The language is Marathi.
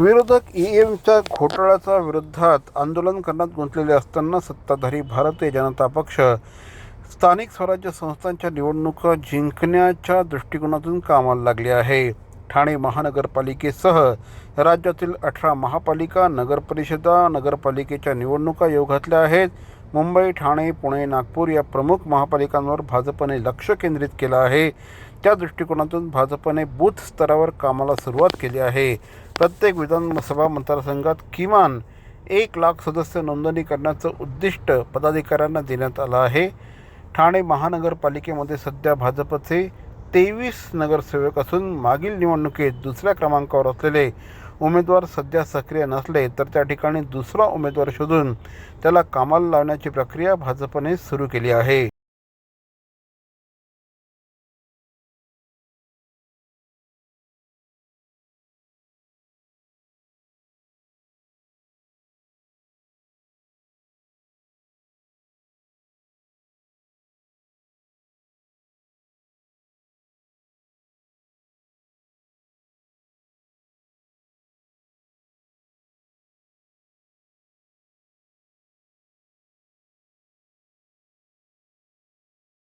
विरोधक ईएमच्या एमच्या घोटाळ्याच्या विरोधात आंदोलन करण्यात गुंतलेले असताना सत्ताधारी भारतीय जनता पक्ष स्थानिक स्वराज्य संस्थांच्या निवडणुका जिंकण्याच्या दृष्टिकोनातून कामाला लागले आहे. ठाणे महानगरपालिकेसह राज्यातील अठरा महापालिका नगरपरिषदा नगरपालिकेच्या निवडणुका योगातल्या आहेत. मुंबई ठाणे पुणे नागपूर या प्रमुख महापालिकांवर भाजपने लक्ष केंद्रित केलं आहे. त्या दृष्टिकोनातून भाजपने बूथ स्तरावर कामाला सुरुवात केली आहे. प्रत्येक विधानसभा मतदारसंघात किमान एक लाख सदस्य नोंदणी करण्याचं उद्दिष्ट पदाधिकाऱ्यांना देण्यात आलं आहे. ठाणे महानगरपालिकेमध्ये सध्या भाजपचे तेवीस नगरसेवक असून मागील निवडणुकीत दुसऱ्या क्रमांकावर असलेले उमेदवार सध्या सक्रिय नसले तर त्या ठिकाणी दुसरा उमेदवार शोधून त्याला कामाला लावण्याची प्रक्रिया भाजपने सुरू केली आहे.